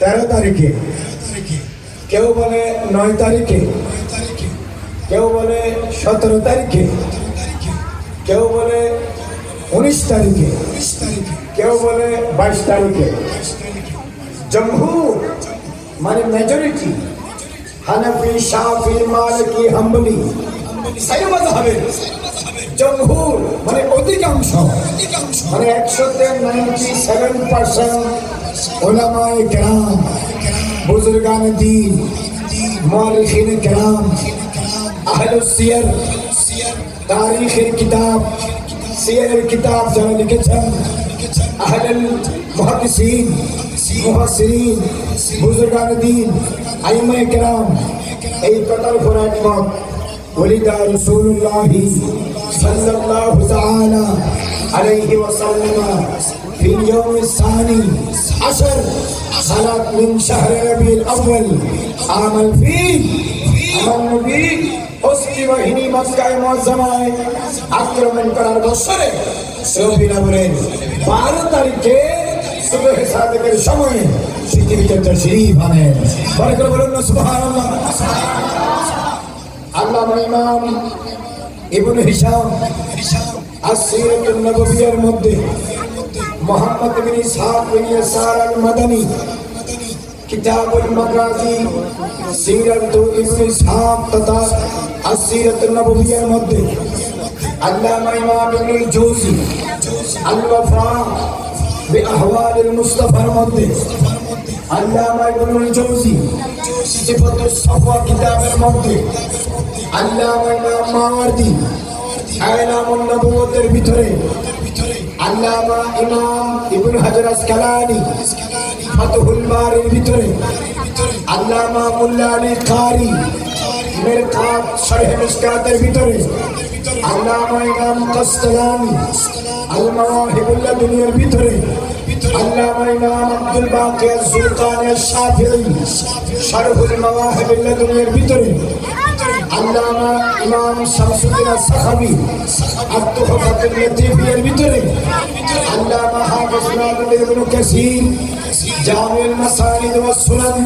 তেরো তারিখে। কেউ বলে নয় তারিখে। কেউ বলে সতেরো তারিখে। কেউ বলে উনিশ তারিখে। কেউ বলে বাইশ তারিখে। জমহুর মানে মেজরিটি হানাফি, শাফি, মালিকি, হাম্বলি, সেই মানে অধিকাংশ। মানে একশোতে নাইনটি সেভেন পার্সেন্ট ওলামায় গ্রাম বুজুর্গান দিন মালিকিন গ্রাম আহলু সিয়ার, তারিখের কিতাব, সিয়ারের কিতাব যারা লিখেছেন, আহলুল মুহাদ্দিসিন মুহাসসিরিন বুজুর্গান দিন, আইমায়ে কেরাম, এই কথার উপর একমত ولد رسول الله صلى الله تعالى عليه وسلم في اليوم الثاني عشر صلاة من شهر ربيع الأول عام الفيل আমার নবী অস্তি বাহিনী মক্কায় মজ্জামায় আক্রমণ করার বছরে রবিনা বলেন বারো তারিখে সুবহ সাদেকের সময় পৃথিবীতে তশরীফ আনেন বলে করে বলুন না সুবহানাল্লাহ আল্লামা ইমাম ইবনে হিশাম আসিরাতুন নববিয়ার মধ্যে মোহাম্মদ বিন ইসহাক বিন ইয়াসার আল মাদানী কিতাবুল মাগাজি তথা আসিরাতুন নববিয়ার মধ্যে আল্লামা ইমাম ইবনে জৌজি আল ওয়াফা আল্লামা ইবনুল জৌজি সিফাতুস সাফা কিতাবের মধ্যে। ইমাম মাওয়ারদি। আয়নামুন নবুয়তের ভিতরে। আল্লামা ইমাম ইবনে হাজার আসকালানি। ফাতহুল বারির ভিতরে। আল্লামা মুল্লা আলী কারি। মিরকাত শরহ মিশকাতের ভিতরে। আল্লামা ইমাম কস্তলানি আল মাওয়াহিবুল্লাহ দুনিয়ার ভিতরে। আল্লামা ইমাম আব্দুল বাকি সুলতান শাফিঈ শরহুল মাওয়াহিবুল্লাহ দুনিয়ার ভিতরে। আল্লামা ইমাম শামসুদ্দিন সাখাবি আত্মহফাতুল লতিফিয়ার ভিতরে। আল্লামা হাফিজ ইবনে কাসির মাসানিদ ওয়াস সুনান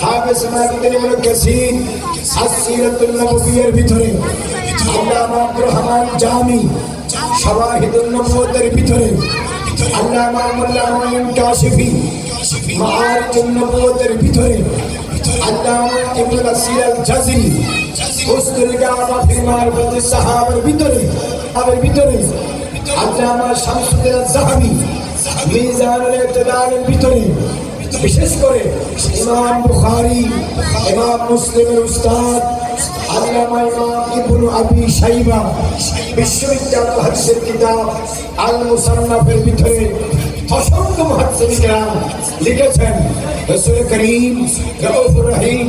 হাফিজ নাদির ইবনে কাসির আসসিরাতুল নববিয়ার ভিতরে। আল্লামা আব্দুর রহমান জামি শাওয়াহিদুন নবুয়তের ভিতরে। আল্লামা মোল্লা মুইন কাশিফি মাআরিজুন নবুয়তের ভিতরে। আল্লামা ইবনুল আসির আল জাযরি উসদুল গামা ফি মারফাতিস সাহাবার ভিতরে। আর ভিতরে আল্লামা শামসুদ্দিন মিজানুল ইতিদালের ভিতরে, বিশেষ করে ইমাম বুখারী, ইমাম মুসলিমের উস্তাদ, আল্লামা ইমাম ইবনু আবি শাইবা, বিশ্ববিখ্যাত হাদিসের কিতাব আল মুসান্নাফের ভিতরে অসংখ্য মুহাদ্দিসিন লিখেছেন। রাসূল করিম রহিম